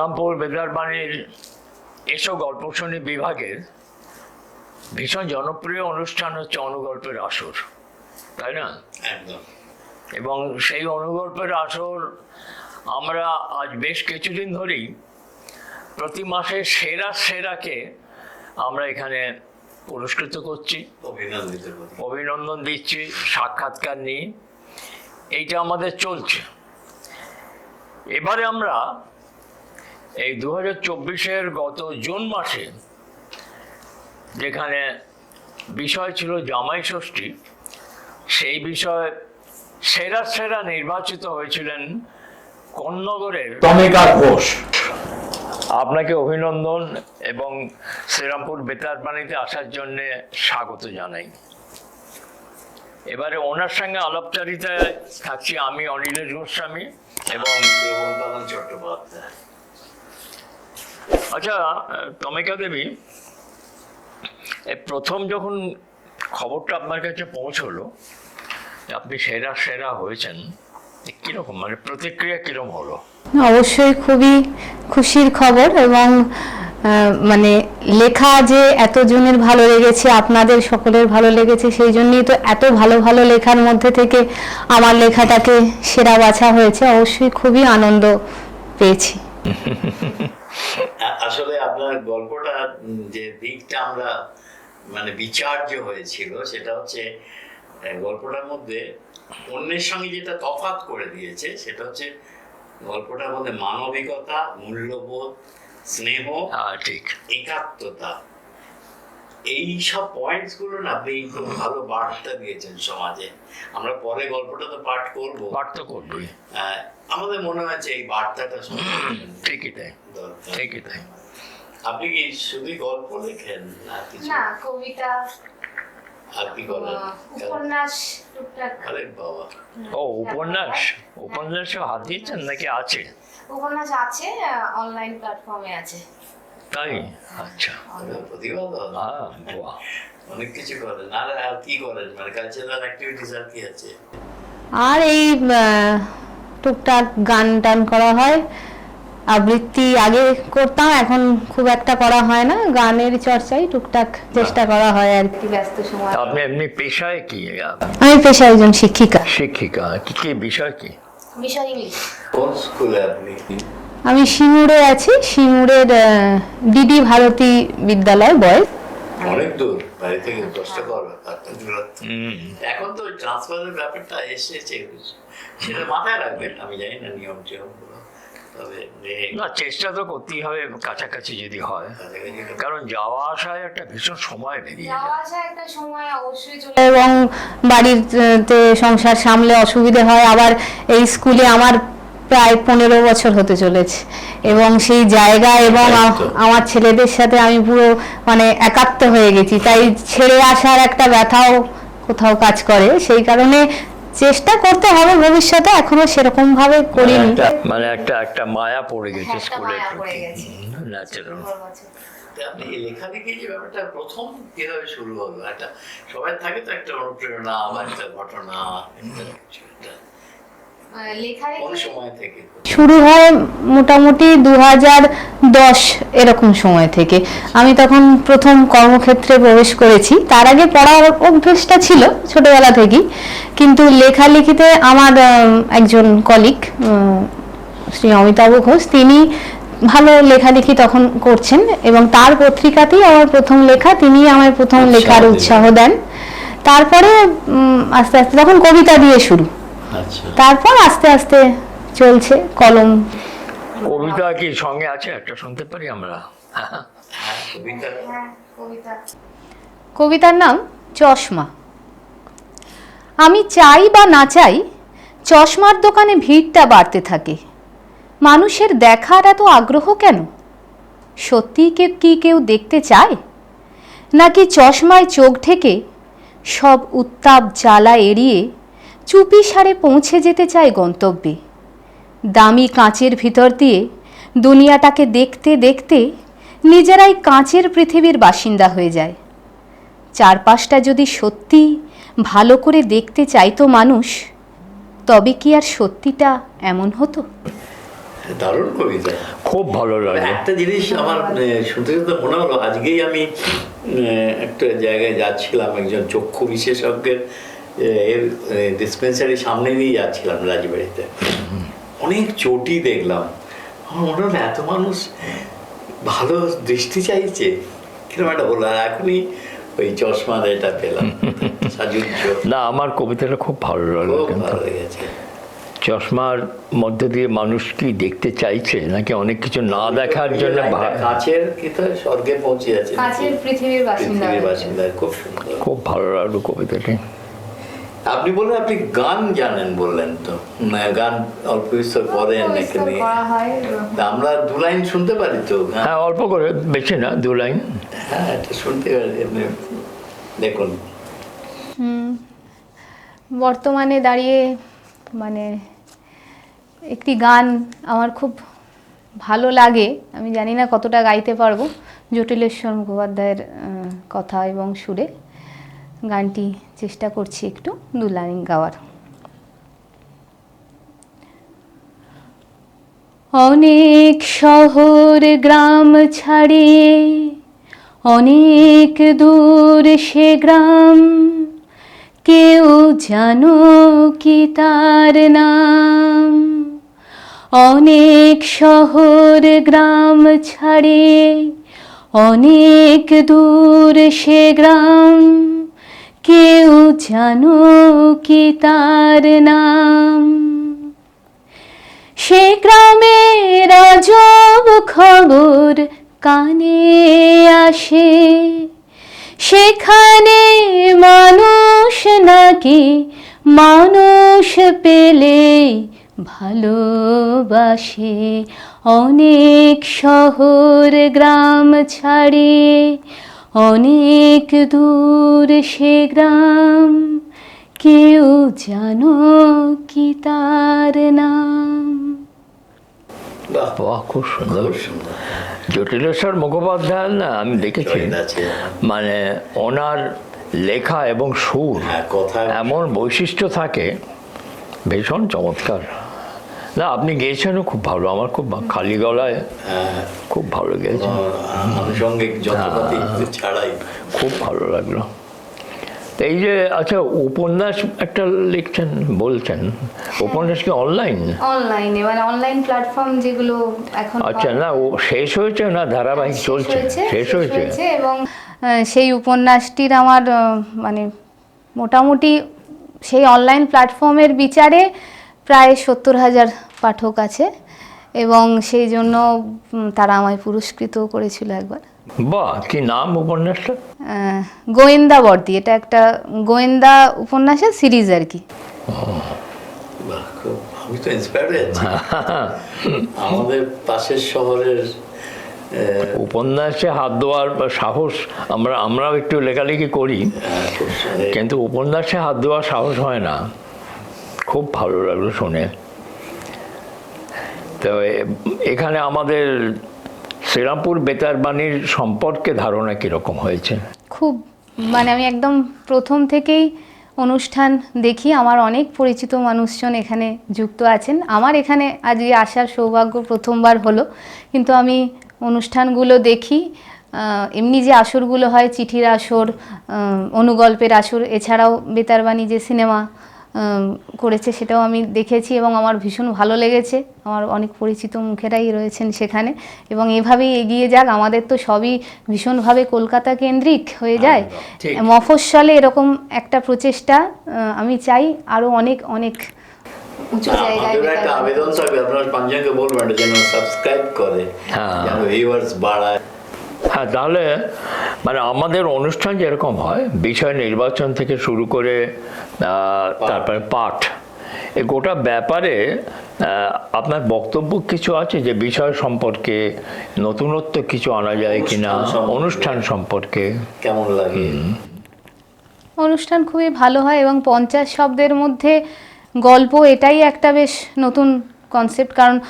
শ্রীরামপুর বেদারবাণীর এসব গল্প শুনি বিভাগের ভীষণ জনপ্রিয় অনুষ্ঠান হচ্ছে অনুগল্পের আসর তাই না? একদম। এবং সেই অনুগল্পের আসর আমরা আজ বেশ কিছুদিন ধরেই প্রতি মাসে সেরা সেরাকে আমরা এখানে পুরস্কৃত করছি। অভিনন্দন দিচ্ছি সাক্ষাৎকার নিয়ে। এইটা আমাদের চলছে। এবারে আমরা এই দু হাজার চব্বিশের গত জুন মাসে যেখানে বিষয় ছিল জামাই ষষ্ঠী সেই বিষয়ে সেরা সেরা নির্বাচিত হয়েছিলেন কন্নগরের টমিকা ঘোষ। আপনাকে অভিনন্দন এবং শ্রীরামপুর বেতারবাণীতে আসার জন্য স্বাগত জানাই। এবারে ওনার সঙ্গে আলাপচারিতায় থাকছি আমি অনিলেশ গোস্বামী এবং চট্টোপাধ্যায়। আচ্ছা টমিকা দেবী প্রথম যখন খবরটা আপনার কাছে পৌঁছলো আপনি সেরা সেরা হয়েছেন কীরকম মানে প্রতিক্রিয়া কীরকম হলো? অবশ্যই খুবই খুশির খবর এবং মানে লেখা যে এতজনের ভালো লেগেছে আপনাদের সকলের ভালো লেগেছে সেই জন্যই তো এত ভালো ভালো লেখার মধ্যে থেকে আমার লেখাটাকে সেরা বাছা হয়েছে। অবশ্যই খুবই আনন্দ পেয়েছি। আসলে আপনার গল্পটা যে দিকটা আমরা মানে বিচার্য হয়েছিল সেটা হচ্ছে গল্পটার মধ্যে অন্যের সঙ্গে যেটা তফাৎ করে দিয়েছে সেটা হচ্ছে গল্পটার মধ্যে মানবিকতা মূল্যবোধ স্নেহ হ্যাঁ ঠিক। একাত্মতা। এই সব পয়েন্টসগুলো না আপনি খুব ভালো বার্তা দিয়েছেন সমাজে। আমরা পরে গল্পটা তো পাঠ করব। পাঠ তো করবই। আহ, আমাদের মনে হয়েছে এই বার্তাটা ঠিকই তাই। ঠিকই তাই আপনি কি শুধু গল্প লেখেন না কিছু? না কবিতা আর কি করেন উপন্যাস টুকটাক। আরে বাবা। ও উপন্যাস? উপন্যাসও হাত দিয়েছেন নাকি আছে? উপন্যাস আছে অনলাইন প্ল্যাটফর্মে আছে। তাই? আচ্ছা। প্রতিবাদ হ্যাঁ বাহ। অনেক কিছু করেন। আর আর কি করেন? মানে কালচারাল অ্যাক্টিভিটিস আর কি আছে? আর এই টুকটাক গান টান করা হয়। আবৃত্তি আগে করতাম এখন খুব একটা করা হয় না। গানের চর্চাই টুকটাক চেষ্টা করা হয় আর কি। ব্যস্ত সময়। আপনি এমনি পেশায় কি? আমি পেশায় একজন শিক্ষিকা। শিক্ষিকা। কি কি বিষয় কি? বিষয় ইংলিশ। কোন স্কুলে আপনি আমি সিঙ্গুরে আছি। সিঙ্গুরের ডিডি ভারতী বিদ্যালয় বয়েজ অনেক দূর বাড়ি থেকে এখন তো ট্রান্সফারের ব্যাপারটা এসেছে। সেটা মাথায় রাখবেন আমি জানি না নিয়ম টিয়ম না। চেষ্টা তো করতেই হবে কাছাকাছি যদি হয়। কারণ যাওয়া আসায় একটা ভীষণ সময় বেরিয়ে যাওয়া যায় আসা একটা সময় অবশ্যই চলে এবং বাড়িতে সংসার সামলে অসুবিধে হয়। আবার এই স্কুলে আমার প্রায় পনেরো বছর হতে চলেছে। এবং সেই জায়গা এবং আমার ছেলেদের সাথে আমি পুরো মানে একাত্ম হয়ে গেছি। তাই ছেড়ে আসার একটা ব্যথাও কোথাও কাজ করে। সেই কারণে চেষ্টা করতে হবে ভবিষ্যতে এখনও সেরকম ভাবে করিনি মানে একটা একটা মায়া পড়ে গেছে স্কুলের পড়ে প্রতি। গেছে। ন্যাচারাল আপনি লেখালেখি যে ব্যাপারটা প্রথম কীভাবে শুরু হলো? একটা সবাই থাকে তো একটা অনুপ্রেরণা বা একটা ঘটনা একটা শুরু হয় মোটামুটি দু হাজার দশ এরকম সময় থেকে। আমি তখন প্রথম কর্মক্ষেত্রে প্রবেশ করেছি। তার আগে পড়ার অভ্যেসটা ছিল ছোটবেলা থেকেই। কিন্তু লেখালেখিতে আমার একজন কলিগ শ্রী অমিতাভ ঘোষ তিনি ভালো লেখালেখি তখন করছেন এবং তার পত্রিকাতেই আমার প্রথম লেখা তিনি আমার প্রথম লেখার উৎসাহ দেন। তারপরে আস্তে আস্তে তখন কবিতা দিয়ে শুরু। তারপর আস্তে আস্তে চলছে কলম। কবিতা কি সঙ্গে আছে? একটা শুনতে পারি আমরা। কবিতা কবিতা কবিতার নাম চশমা। আমি চাই বা না চাই চশমার দোকানে ভিড়টা বাড়তে থাকে। মানুষের দেখার এত আগ্রহ কেন? সত্যি কে কি কেউ দেখতে চায়? নাকি চশমায় চোখ ঢেকে সব উত্তাপ জ্বালা এড়িয়ে চুপি সারে পৌঁছে যেতে চায় গন্তব্যে। দামি কাঁচের ভিতর দিয়ে দুনিয়াটাকে দেখতে দেখতে নিজেরাই কাঁচের পৃথিবীর বাসিন্দা হয়ে যায়। চারপাশটা যদি সত্যি ভালো করে দেখতে চাইতো মানুষ তবে কি আর সত্যিটা এমন হতো? দারুণ কবিতা। খুব ভালো লাগে। একটা জিনিস আমার শুনতে শুনতে মনে হলো আজকেই আমি একটা জায়গায় যাচ্ছিলাম একজন চক্ষু বিশেষজ্ঞের ডিসপেন্সারির সামনে দিয়ে যাচ্ছিলাম রাজবাড়িতে। অনেক চটি দেখলাম। আমার মনে হলো এত মানুষ ভালো দৃষ্টি চাইছে। কীরকম একটা হলো আর এখনই ওই চশমা এটা পেলাম। না আমার কবিতাটা খুব ভালো লাগল খুব ভালো লেগেছে। চশমার মধ্যে দিয়ে মানুষ কি দেখতে চাইছে নাকি অনেক কিছু না দেখার জন্য কাছের কি স্বর্গে পৌঁছে আছে কাছের পৃথিবীর বাসিন্দা। পৃথিবীর বাসিন্দা খুব সুন্দর। খুব ভালো লাগল কবিতাটি। আপনি বললেন আপনি গান জানেন বললেন তো। গান অল্প বিস্তর করেন এখানে হয় আমরা দু লাইন শুনতে পারি তো হ্যাঁ অল্প করে বেশি না দু লাইন। হ্যাঁ এটা শুনতে পারি আপনি দেখুন। বর্তমানে দাঁড়িয়ে মানে একটি গান আমার খুব ভালো লাগে। আমি জানি না কতটা গাইতে পারব। জটিলেশ্বর মুখোপাধ্যায়ের কথা এবং সুরে। গানটি চেষ্টা করছি একটু দু লাইন গাওয়ার। অনেক শহর গ্রাম ছাড়িয়ে, অনেক দূর সে গ্রাম, কেউ জানো কি তার নাম? অনেক শহর গ্রাম ছাড়িয়ে, অনেক দূর সে গ্রাম জানো কি তার নাম? সে গ্রামের আজব খবর কানে আসে। সেখানে মানুষ নাকি মানুষ পেলে ভালোবাসে। অনেক শহর গ্রাম ছাড়িয়ে অনেক দূর সে গ্রাম কেউ জানো কি তার নাম? বাহ বাহ খুব সুন্দর। জটিলেশ্বর মুখোপাধ্যায় না আমি দেখেছি। মানে ওনার লেখা এবং সুর হ্যাঁ কথা এমন বৈশিষ্ট্য থাকে ভীষণ চমৎকার। না আপনি গেয়েছেনও খুব ভালো আমার খুব খালি গলায় হ্যাঁ, খুব ভালো গেয়েছেন আনুষঙ্গিক যন্ত্রপাতি ছাড়াই। খুব ভালো লাগল। তো এই যে আচ্ছা উপন্যাস একটা লিখছেন বলছেন উপন্যাস কি অনলাইন অনলাইনে মানে অনলাইন প্ল্যাটফর্ম যেগুলো এখন আচ্ছা না ও শেষ হয়েছে না ধারাবাহিক চলছে? শেষ হয়েছে? এবং সেই উপন্যাসটির আমার মানে মোটামুটি সেই অনলাইন প্ল্যাটফর্মের বিচারে প্রায় সত্তর হাজার পাঠক আছে এবং সেই জন্য তারা আমায় পুরস্কৃতও করেছিল একবার। বাহ কি নাম উপন্যাসটা? গোয়েন্দা বর্দি এটা একটা গোয়েন্দা উপন্যাসের সিরিজ আর কি। আমি তো আমাদের পাশের শহরের উপন্যাসে হাত দেওয়ার সাহস আমরা আমরাও একটু লেখালেখি করি। হ্যাঁ। কিন্তু উপন্যাসে হাত দেওয়ার সাহস হয় না। খুব ভালো লাগল শুনে। তো এখানে আমাদের শ্রীরামপুর বেতার বাণীর সম্পর্কে ধারণা কীরকম হয়েছে? খুব মানে আমি একদম প্রথম থেকেই অনুষ্ঠান দেখি। আমার অনেক পরিচিত মানুষজন এখানে যুক্ত আছেন। আমার এখানে আজকে আসার সৌভাগ্য প্রথমবার হলো। কিন্তু আমি অনুষ্ঠানগুলো দেখি এমনি যে আসরগুলো হয়, চিঠির আসর অনুগল্পের আসর, এছাড়াও বেতারবাণী যে সিনেমা করেছে সেটাও আমি দেখেছি এবং আমার ভীষণ ভালো লেগেছে। আমার অনেক পরিচিত মুখেরাই রয়েছেন সেখানে এবং এভাবেই এগিয়ে যাক। আমাদের তো সবই ভীষণভাবে কলকাতা কেন্দ্রিক হয়ে যায়। মফস্বলে এরকম একটা প্রচেষ্টা আমি চাই আরও অনেক অনেক উঁচু জায়গায় আমাদের একটা আবেদন থাকবে। আপনার পাঁচজনকে বলবেন যেন সাবস্ক্রাইব করে। হ্যাঁ। যেন ভিউয়ার্স বাড়ায়। হ্যাঁ তাহলে মানে আমাদের অনুষ্ঠান যেরকম হয় বিষয় নির্বাচন থেকে শুরু করে তারপরে পাঠ এই গোটা ব্যাপারে আপনার বক্তব্য কিছু আছে যে বিষয় সম্পর্কে নতুনত্ব কিছু আনা যায় কিনা? অনুষ্ঠান সম্পর্কে। অনুষ্ঠান সম্পর্কে। কেমন লাগে? অনুষ্ঠান খুবই ভালো হয় এবং পঞ্চাশ শব্দের মধ্যে গল্প এটাই একটা বেশ নতুন কনসেপ্ট কারণ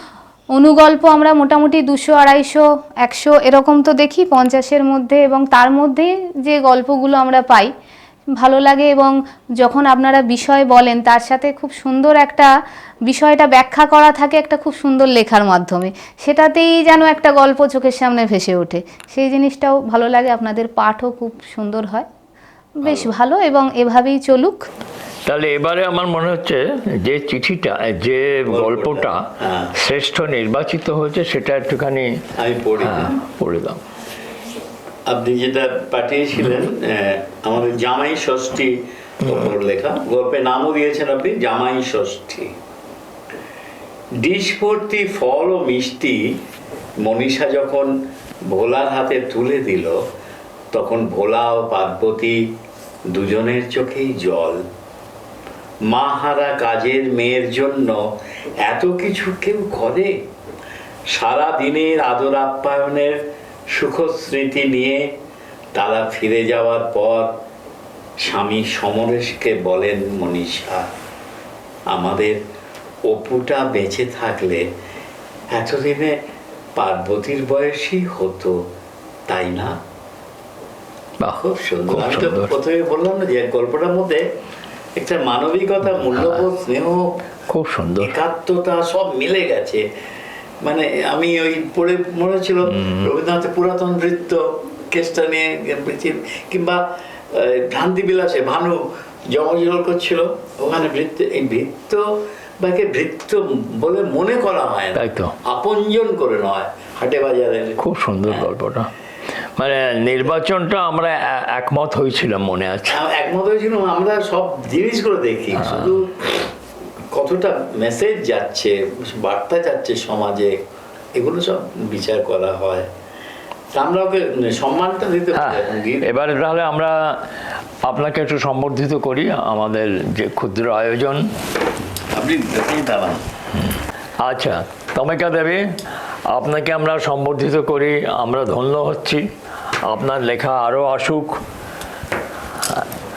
অনুগল্প আমরা মোটামুটি দুশো আড়াইশো একশো এরকম তো দেখি পঞ্চাশের মধ্যে এবং তার মধ্যে যে গল্পগুলো আমরা পাই ভালো লাগে এবং যখন আপনারা বিষয় বলেন তার সাথে খুব সুন্দর একটা বিষয়টা ব্যাখ্যা করা থাকে একটা খুব সুন্দর লেখার মাধ্যমে। সেটাতেই যেন একটা গল্প চোখের সামনে ভেসে ওঠে। সেই জিনিসটাও ভালো লাগে আপনাদের পাঠও খুব সুন্দর হয়। বেশ ভালো। এবং এভাবেই চলুক। তাহলে এবারে আমার মনে হচ্ছে যে চিঠিটা যে গল্পটা হ্যাঁ। শ্রেষ্ঠ নির্বাচিত হয়েছে সেটা একটুখানি আমি পড়ি। হ্যাঁ, পড়ে দাও। আপনি যেটা পাঠিয়েছিলেন আমাদের জামাই ষষ্ঠী লেখা। গল্পের নামও দিয়েছেন আপনি জামাই ষষ্ঠী। ডিশ ভর্তি ফল ও মিষ্টি মনীষা যখন ভোলার হাতে তুলে দিল তখন ভোলা ও পার্বতী দুজনের চোখেই জল। মা হারা কাজের মেয়ের জন্য এত কিছু কেউ করে? সারা দিনের আদর আপ্যায়নের সুখ স্মৃতি নিয়ে তারা ফিরে যাওয়ার পর স্বামী সমরেশকে বলেন মনীষা আমাদের অপুটা বেঁচে থাকলে এতদিনে পার্বতীর বয়সই হতো তাই না? খুব সুন্দর। আমি তো সুন্দর। প্রথমে বললাম না যে গল্পটার মধ্যে একটা মানবিকতা মূল্যবোধ স্নেহ খুব সুন্দর। একাত্মতা সব মিলে গেছে। মানে আমি ওই পড়ে মনে ছিল রবীন্দ্রনাথের পুরাতন নৃত্য কেসটা নিয়ে কিংবা ভ্রান্তি বিলাসে ভানু জমজল করছিল ওখানে বৃত্ত এই বৃত্ত বা একে বৃত্ত বলে মনে করা হয় না। আপনজন করে নয় হাটে বাজারে খুব সুন্দর গল্পটা। মানে নির্বাচনটা আমরা একমত হয়েছিলাম মনে আছে। একমত হয়েছিলাম আমরা সব জিনিসগুলো দেখি শুধু কতটা মেসেজ যাচ্ছে বার্তা যাচ্ছে সমাজে এগুলো সব বিচার করা হয়। আমরা ওকে সম্মানটা দিতে হ্যাঁ এবারে তাহলে আমরা আপনাকে একটু সম্বর্ধিত করি আমাদের যে ক্ষুদ্র আয়োজন। আপনি দাঁড়ান আচ্ছা তমেকা দেবী আপনাকে আমরা সম্বর্ধিত করি আমরা ধন্য হচ্ছি। আপনার লেখা আরও আসুক।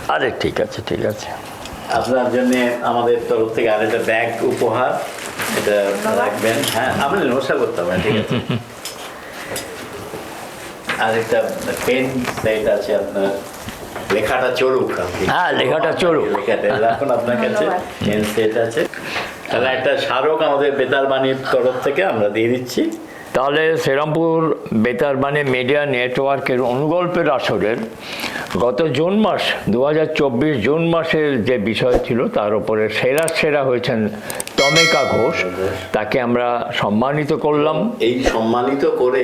আরে ঠিক আছে ঠিক আছে। আপনার জন্য আমাদের তরফ থেকে আরেকটা ব্যাগ উপহার এটা রাখবেন। হ্যাঁ আমাদের নমস্কার করতে পারেন ঠিক আছে। আরেকটা পেন সেট আছে আপনার। লেখাটা চলুক আপনি। হ্যাঁ, লেখাটা চলুক। লেখাটা এখন আপনার কাছে। পেন সেট আছে। তাহলে একটা স্মারক আমাদের বেতার বাণীর তরফ থেকে আমরা দিয়ে দিচ্ছি। তাহলে শ্রীরামপুর বেতার বেতারবাণী মিডিয়া নেটওয়ার্কের অনুগল্পের আসরের গত জুন মাস দু হাজার চব্বিশ জুন মাসের যে বিষয় ছিল, তার উপরে সেরা সেরা হয়েছেন তমেকা ঘোষ তাকে আমরা সম্মানিত করলাম। এই সম্মানিত করে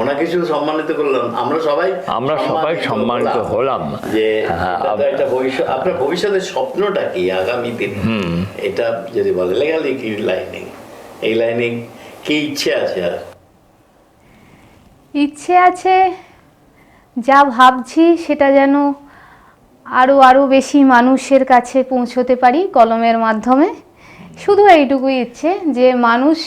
ওনাকে শুধু সম্মানিত করলাম। আমরা সবাই আমরা সবাই সম্মানিত হলাম। যে হ্যাঁ, একটা ভবিষ্যৎ আপনার ভবিষ্যতের স্বপ্নটা কি আগামী দিন? এটা যদি বলে লেখালেখি লাইনিং এই লাইনিং কি ইচ্ছে আছে আর? ইচ্ছে আছে যা ভাবছি সেটা যেন আরও আরও বেশি মানুষের কাছে পৌঁছতে পারি কলমের মাধ্যমে। শুধু এইটুকুই ইচ্ছে যে মানুষ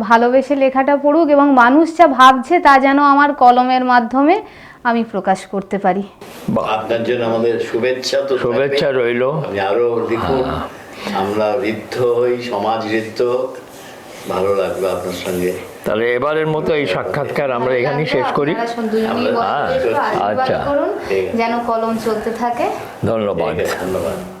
ভালোবেসে লেখাটা পড়ুক এবং মানুষ যা ভাবছে তা যেন আমার কলমের মাধ্যমে আমি প্রকাশ করতে পারি। আপনার জন্য আমাদের শুভেচ্ছা তো শুভেচ্ছা রইল। আপনি আরও লিখুন। আমরা ঋদ্ধ হই সমাজ ঋদ্ধ হোক। ভালো লাগবে আপনার সঙ্গে। তাহলে এবারের মতো এই সাক্ষাৎকার আমরা এখানেই শেষ করি। হ্যাঁ, আচ্ছা। যেন কলম চলতে থাকে। ধন্যবাদ। ধন্যবাদ।